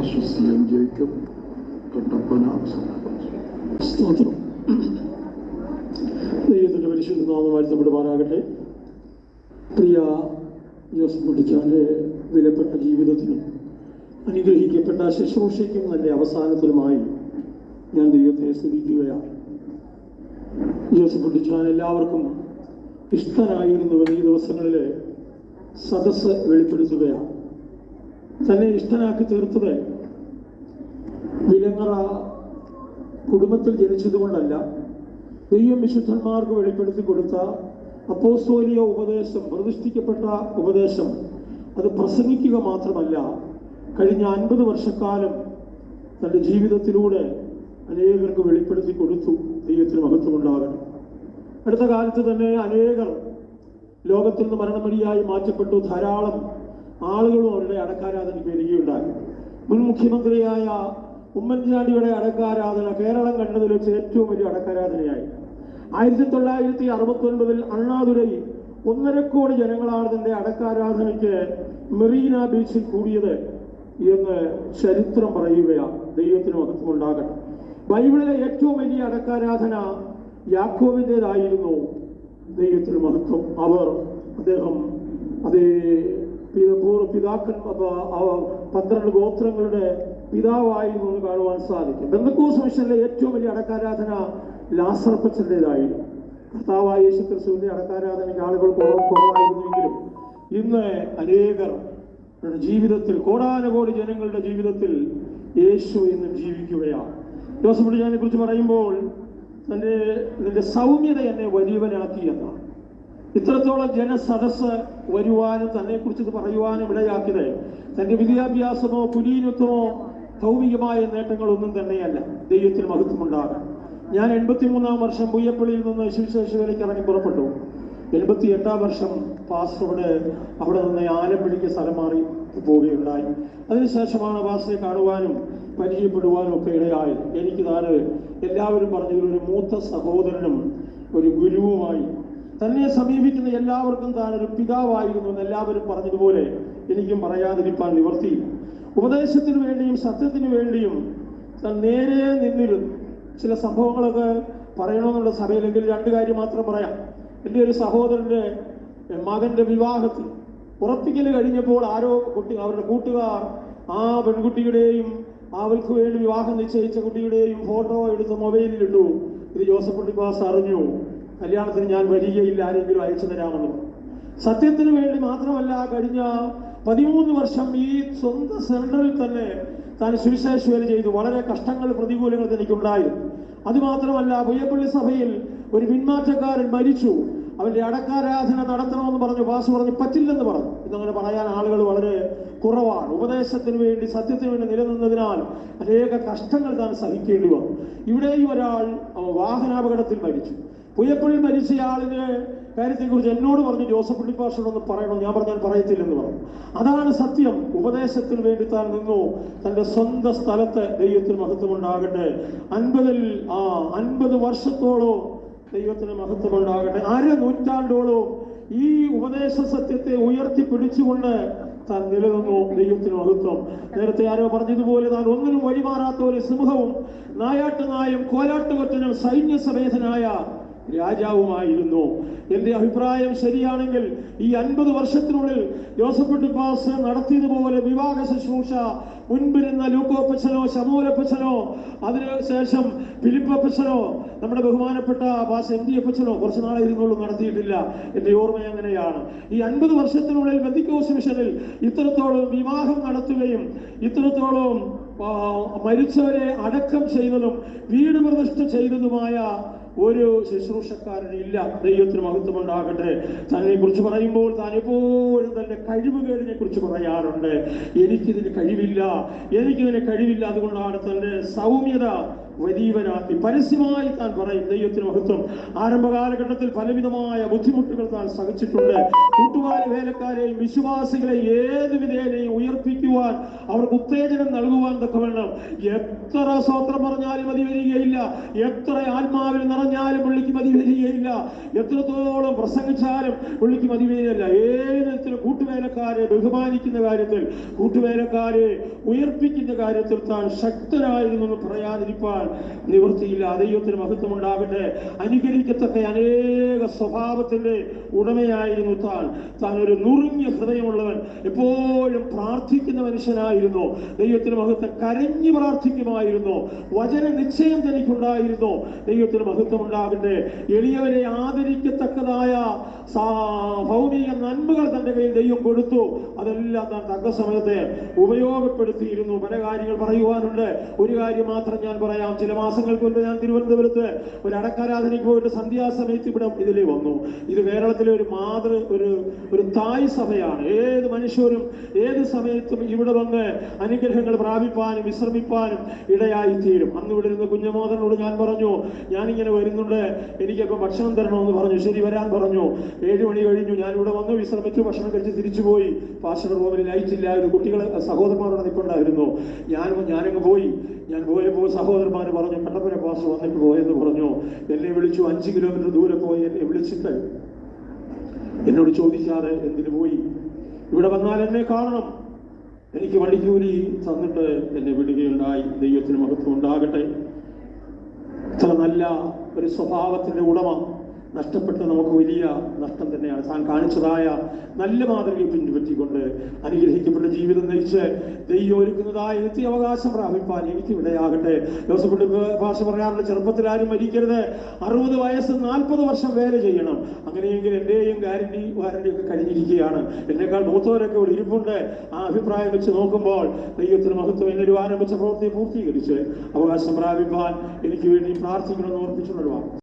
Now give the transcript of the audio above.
പ്രശസ്തിയും ജേക്കബ് കട്ടപ്പന സ്തോത്രം. ദൈവത്തിന്റെ പ്രിയ ജോസഫ് കുട്ടിച്ചാന്റെ വിലപ്പെട്ട ജീവിതത്തിനും അനുഗ്രഹിക്കപ്പെട്ട ശുശ്രൂഷയ്ക്കും നല്ല അവസാനത്തിലുമായി ഞാൻ ദൈവത്തെ സ്തുതിക്കുകയാണ്. ജോസഫ് കുട്ടിച്ചാൻ എല്ലാവർക്കും ഇഷ്ടനായിരുന്നുവെന്ന് ഈ ദിവസങ്ങളിലെ സദസ്സ് വെളിപ്പെടുത്തുകയാണ്. തന്നെ ഇഷ്ടനാക്കി തീർത്തത് വിലങ്ങറ കുടുംബത്തിൽ ജനിച്ചതുകൊണ്ടല്ല ദൈവം വിശുദ്ധന്മാർക്ക് വെളിപ്പെടുത്തി കൊടുത്ത അപ്പോസ്തോലിയ ഉപദേശം പ്രതിഷ്ഠിക്കപ്പെട്ട ഉപദേശം അത് പ്രസംഗിക്കുക മാത്രമല്ല കഴിഞ്ഞ അൻപത് വർഷക്കാലം തന്റെ ജീവിതത്തിലൂടെ അനേകർക്ക് വെളിപ്പെടുത്തി കൊടുത്തു ദൈവത്തിന് മഹത്വമുണ്ടാകണം അടുത്ത കാലത്ത് തന്നെ അനേകർ ലോകത്തിൽ നിന്ന് മരണമടിയായി മാറ്റപ്പെട്ടു ധാരാളം ആളുകളും അവരുടെ അടക്കാരാധനയ്ക്ക് വരികയുണ്ടായി മുൻ മുഖ്യമന്ത്രിയായ ഉമ്മൻചാണ്ടിയുടെ അടക്കാരാധന കേരളം കണ്ടതിൽ വെച്ച് ഏറ്റവും വലിയ അടക്കാരാധനയായി. ആയിരത്തി തൊള്ളായിരത്തി അറുപത്തി ഒൻപതിൽ അണ്ണാതുരയിൽ ഒന്നര കോടി ജനങ്ങളാണ് തന്റെ അടക്കാരാധനയ്ക്ക് മെറീന ബീച്ചിൽ കൂടിയത് എന്ന് ചരിത്രം പറയുകയാണ്. ദൈവത്തിന് മഹത്വമുണ്ടാകട്ടെ. ബൈബിളിലെ ഏറ്റവും വലിയ അടക്കാരാധന യാക്കോവിന്റെതായിരുന്നു ദൈവത്തിന് മഹത്വം. അവർ അദ്ദേഹം അതേ പൂർവ പിതാക്കൻ പന്ത്രണ്ട് ഗോത്രങ്ങളുടെ പിതാവായിരുന്നു എന്ന് കാണുവാൻ സാധിക്കും. ബന്ധക്കോസ് മിഷനിലെ ഏറ്റവും വലിയ അടക്കാരാധന ലാസർപ്പച്ചന്റെതായിരുന്നു കർത്താവായ യേശു ക്രിസ്തുവിന്റെ അടക്കാരാധനയ്ക്ക് ആളുകൾ കുറവ് കുറവായിരുന്നെങ്കിലും ഇന്ന് അനേകർ ജീവിതത്തിൽ കോടാനുകോടി ജനങ്ങളുടെ ജീവിതത്തിൽ യേശു ഇന്നും ജീവിക്കുകയാണ്. ജോസഫ് ഡിജാനെ കുറിച്ച് പറയുമ്പോൾ തന്റെ ഇതിന്റെ സൗമ്യത എന്നെ വലിയവനാക്കി എന്നാണ്. ഇത്രത്തോളം ജനസദസ് വരുവാനും തന്നെ കുറിച്ച് പറയുവാനും ഇടയാക്കിയത് തന്റെ വിദ്യാഭ്യാസമോ കുലീനത്വമോ ഭൗമികമായ നേട്ടങ്ങളൊന്നും തന്നെയല്ല. ദൈവത്തിന് മഹത്വമുണ്ടാകാം ഞാൻ എൺപത്തിമൂന്നാം വർഷം പുയ്യപ്പള്ളിയിൽ നിന്ന് ശിവശേഷയിലേക്ക് ഇറങ്ങി പുറപ്പെട്ടു. എൺപത്തി എട്ടാം വർഷം പാസ്റ്ററുടെ അവിടെ നിന്ന് ആലപ്പുഴയ്ക്ക് സ്ഥലം മാറി പോവുകയുണ്ടായി. അതിനുശേഷമാണ് പാസ്റ്ററെ കാണുവാനും പരിചയപ്പെടുവാനും ഒക്കെ ഇടയായത്. എനിക്ക് താന് എല്ലാവരും പറഞ്ഞതിൽ ഒരു മൂത്ത സഹോദരനും ഒരു ഗുരുവുമായി തന്നെ സമീപിക്കുന്ന എല്ലാവർക്കും താൻ ഒരു പിതാവായിരുന്നു എന്ന് എല്ലാവരും പറഞ്ഞതുപോലെ എനിക്കും പറയാതിരിക്കാൻ നിവർത്തിയില്ല ഉപദേശത്തിന് വേണ്ടിയും സത്യത്തിന് വേണ്ടിയും താൻ നേരെ നിന്നിരുന്നു ചില സംഭവങ്ങളൊക്കെ പറയണമെന്നുള്ള സഭയിലെങ്കിൽ രണ്ട് കാര്യം മാത്രം പറയാം. എന്റെ ഒരു സഹോദരന്റെ മകന്റെ വിവാഹത്തിൽ ഉറപ്പിക്കൽ കഴിഞ്ഞപ്പോൾ ആരോ കുട്ടി അവരുടെ കൂട്ടുകാർ ആ പെൺകുട്ടിയുടെയും അവൾക്ക് വേണ്ടി വിവാഹം നിശ്ചയിച്ച കുട്ടിയുടെയും ഫോട്ടോ എടുത്ത് മൊബൈലിൽ ഇട്ടു ഇത് ജോസഫ് കുട്ടിപ്പാസ് അറിഞ്ഞു. കല്യാണത്തിന് ഞാൻ വരികയില്ല ആരെങ്കിലും അയച്ചു തരാമെന്ന് സത്യത്തിന് വേണ്ടി മാത്രമല്ല കഴിഞ്ഞ പതിമൂന്ന് വർഷം ഈ സ്വന്തം സെന്ററിൽ തന്നെ താൻ സുവിശേഷ ചെയ്തു. വളരെ കഷ്ടങ്ങൾ പ്രതികൂലങ്ങൾ തനിക്കുണ്ടായിരുന്നു അതുമാത്രമല്ല പുയ്യപ്പള്ളി സഭയിൽ ഒരു പിന്മാറ്റക്കാരൻ മരിച്ചു. അവന്റെ അടക്കാരാധന നടത്തണമെന്ന് പറഞ്ഞു പാസ് പറഞ്ഞു പറ്റില്ലെന്ന് പറഞ്ഞു. ഇതങ്ങനെ പറയാൻ ആളുകൾ വളരെ കുറവാണ്. ഉപദേശത്തിന് വേണ്ടി സത്യത്തിന് വേണ്ടി നിലനിന്നതിനാൽ അനേക കഷ്ടങ്ങൾ താൻ സഹിക്കേണ്ടി വന്നു. ഇവിടെയും ഒരാൾ വാഹനാപകടത്തിൽ മരിച്ചു. പുയപ്പള്ളി മരിച്ചയാളിന് കാര്യത്തെക്കുറിച്ച് എന്നോട് പറഞ്ഞു ജോസഫ് പുള്ളിപ്പാഷനോടൊന്ന് പറയണം? ഞാൻ പറഞ്ഞാൽ പറയത്തില്ലെന്ന് പറഞ്ഞു. അതാണ് സത്യം. ഉപദേശത്തിന് വേണ്ടി താൻ നിന്നു തന്റെ സ്വന്തം സ്ഥലത്ത് ദൈവത്തിന് മഹത്വമുണ്ടാകട്ടെ. അൻപതിൽ ആ അൻപത് വർഷത്തോളം ദൈവത്തിന് മഹത്വമുണ്ടാകട്ടെ. അര നൂറ്റാണ്ടോളം ഈ ഉപദേശ സത്യത്തെ ഉയർത്തി പിടിച്ചുകൊണ്ട് താൻ നിലനിന്നു ദൈവത്തിന് മഹത്വം. നേരത്തെ ആരോ പറഞ്ഞതുപോലെ താൻ ഒന്നിനും വഴിമാറാത്ത ഒരു സിംഹവും നായാട്ടുനായും കോലാട്ടുകൊറ്റനും സൈന്യസമേതനായ രാജാവുമായിരുന്നു. എന്റെ അഭിപ്രായം ശരിയാണെങ്കിൽ ഈ അൻപത് വർഷത്തിനുള്ളിൽ ജോസഫ് ഡിപ്പാസ് നടത്തിയതുപോലെ വിവാഹ ശുശ്രൂഷ മുൻപിരുന്ന ലൂക്കോപ്പച്ചനോ ശമൂലപ്പച്ചനോ അതിനുശേഷം ഫിലിപ്പപ്പച്ചനോ നമ്മുടെ ബഹുമാനപ്പെട്ട പാസ് എം ഡി അപ്പച്ചനോ കുറച്ച് നാളെ ഇരുന്നോളും നടത്തിയിട്ടില്ല. എന്റെ ഓർമ്മ അങ്ങനെയാണ്. ഈ അൻപത് വർഷത്തിനുള്ളിൽ ബന്ധിക്കോസ് മിഷനിൽ ഇത്രത്തോളം വിവാഹം നടത്തുകയും ഇത്രത്തോളം മരിച്ചവരെ അടക്കം ചെയ്തതും വീട് പ്രതിഷ്ഠ ചെയ്തതുമായ ഒരു ശുശ്രൂഷക്കാരനും ഇല്ല. ദൈവത്തിന് മഹത്വം ഉണ്ടാകട്ടെ തന്നെ കുറിച്ച് പറയുമ്പോൾ താൻ എപ്പോഴും തന്റെ കഴിവുകേടിനെ കുറിച്ച് പറയാറുണ്ട്. എനിക്കിതിന് കഴിവില്ല. എനിക്കിതിന് കഴിവില്ല. അതുകൊണ്ടാണ് തന്റെ സൗമ്യത വരീവനാക്കി പരസ്യമായി താൻ പറയും. ദൈവത്തിന് മഹത്വം. ആരംഭ കാലഘട്ടത്തിൽ പലവിധമായ ബുദ്ധിമുട്ടുകൾ താൻ സഹിച്ചിട്ടുണ്ട്. കൂട്ടുകാരി വേലക്കാരെയും വിശ്വാസികളെയും ഏത് വിധേനയും ഉയർപ്പിക്കുവാൻ അവർക്ക് ഉത്തേജനം നൽകുവാൻ തക്കവണ്ണം. എത്ര സ്വത്രം പറഞ്ഞാലും മതി വരികയില്ല. എത്ര ആത്മാവിൽ നിറഞ്ഞാലും പുള്ളിക്ക് മതി വരികയില്ല. എത്രത്തോളം പ്രസംഗിച്ചാലും പുള്ളിക്ക് മതി വരികയില്ല. കൂട്ടുവേലക്കാരെ ബഹുമാനിക്കുന്ന കാര്യത്തിൽ കൂട്ടുവേലക്കാരെ ഉയർപ്പിക്കുന്ന കാര്യത്തിൽ താൻ ശക്തനായിരുന്നു എന്ന് പറയാതിരിക്കാൻ നിവൃത്തിയില്ല. ദൈവത്തിന് മഹത്വം ഉണ്ടാകട്ടെ. അനുകരിക്കത്തക്ക അനേക സ്വഭാവത്തിന്റെ ഉടമയായിരുന്നു താൻ. താൻ ഒരു നുറുങ്ങിയ ഹൃദയമുള്ളവൻ എപ്പോഴും പ്രാർത്ഥിക്കുന്ന മനുഷ്യനായിരുന്നു. ദൈവത്തിന് മഹത്വം കരഞ്ഞു പ്രാർത്ഥിക്കുമായിരുന്നു. വചന നിശ്ചയം തനിക്കുണ്ടായിരുന്നു. ദൈവത്തിന് മഹത്വം ഉണ്ടാകട്ടെ. എളിയവരെ ആദരിക്കത്തക്കതായ ഭൗമിക നന്മകൾ തന്റെ കയ്യിൽ ദൈവം കൊടുത്തു അതെല്ലാം താൻ തക്ക സമയത്ത് ഉപയോഗപ്പെടുത്തിയിരുന്നു. പല കാര്യങ്ങൾ പറയുവാനുണ്ട്. ഒരു കാര്യം മാത്രം ഞാൻ പറയാം. ചില മാസങ്ങൾക്ക് മുൻപ് ഞാൻ തിരുവനന്തപുരത്ത് ഒരു അടക്കാരാധനയ്ക്ക് പോയിട്ട് സന്ധ്യാസമയത്ത് ഇവിടെ ഇതിൽ വന്നു. ഇത് കേരളത്തിലെ ഒരു മാതൃ ഒരു ഒരു തായ് സഭയാണ്. ഏത് മനുഷ്യരും ഏത് സമയത്തും ഇവിടെ വന്ന് അനുഗ്രഹങ്ങൾ പ്രാപിപ്പാനും വിശ്രമിപ്പാനും ഇടയായി തീരും അന്ന് ഇവിടെ ഇരുന്ന കുഞ്ഞമോദനോട് ഞാൻ പറഞ്ഞു ഞാനിങ്ങനെ വരുന്നുണ്ട്. എനിക്കപ്പോൾ ഭക്ഷണം തരണമെന്ന് പറഞ്ഞു. ശരി വരാൻ പറഞ്ഞു. ഏഴ് മണി കഴിഞ്ഞു. ഞാൻ ഇവിടെ വന്നു. വിശ്രമിച്ചു. ഭക്ഷണം കഴിച്ച് തിരിച്ചുപോയി പാർശ്വ റൂമിൽ അയച്ചില്ല ഒരു കുട്ടികൾ സഹോദരന്മാരോട് നിൽപ്പുണ്ടായിരുന്നു ഞാൻ ഞാനങ്ങ് പോയി. ഞാൻ പോയപ്പോൾ സഹോദരന്മാർ പറഞ്ഞു കട്ടപ്പന പാസ് വന്നിട്ട് പോയെന്ന് പറഞ്ഞു. എന്നെ വിളിച്ചു അഞ്ച് കിലോമീറ്റർ ദൂരെ പോയി എന്നെ വിളിച്ചിട്ട്. എന്നോട് ചോദിച്ചാതെ എന്തിനു പോയി? ഇവിടെ വന്നാൽ എന്നെ കാണണം. എനിക്ക് വണ്ടിക്കൂലി തന്നിട്ട് എന്നെ വിടുകയുണ്ടായി. ദൈവത്തിന് മഹത്വം ഉണ്ടാകട്ടെ. ഇത്ര നല്ല ഒരു സ്വഭാവത്തിന്റെ ഉടമ നഷ്ടപ്പെട്ട് നമുക്ക് വലിയ നഷ്ടം തന്നെയാണ്. താൻ കാണിച്ചതായ നല്ല മാതൃകയെ പിൻപറ്റിക്കൊണ്ട് അനുഗ്രഹിക്കപ്പെട്ട ജീവിതം നയിച്ച് ദൈവം ഒരുക്കുന്നതായ നിത്യ അവകാശം പ്രാപിപ്പാൻ എനിക്ക് ഇവിടെയാകട്ടെ ജോസഫ് ഭാഷ പറയാറുണ്ട് ചെറുപ്പത്തിൽ ആരും മരിക്കരുത്. അറുപത് വയസ്സ് നാൽപ്പത് വർഷം വേല ചെയ്യണം. അങ്ങനെയെങ്കിൽ എന്റെയും ഗ്യാരണ്ടി വാരണ്ടി ഒക്കെ കഴിഞ്ഞിരിക്കുകയാണ്. എന്നെക്കാൾ മൂത്തവരൊക്കെ ഇവിടെ ഇരിപ്പുണ്ട്. ആ അഭിപ്രായം വെച്ച് നോക്കുമ്പോൾ ദൈവത്തിന് മഹത്വം എന്നൊരു ആരംഭിച്ച പ്രവർത്തി പൂർത്തീകരിച്ച് അവകാശം പ്രാപിപ്പാൻ എനിക്ക് വേണ്ടി പ്രാർത്ഥിക്കണമെന്ന് ഓർപ്പിച്ചുകൊള്ളുവാൻ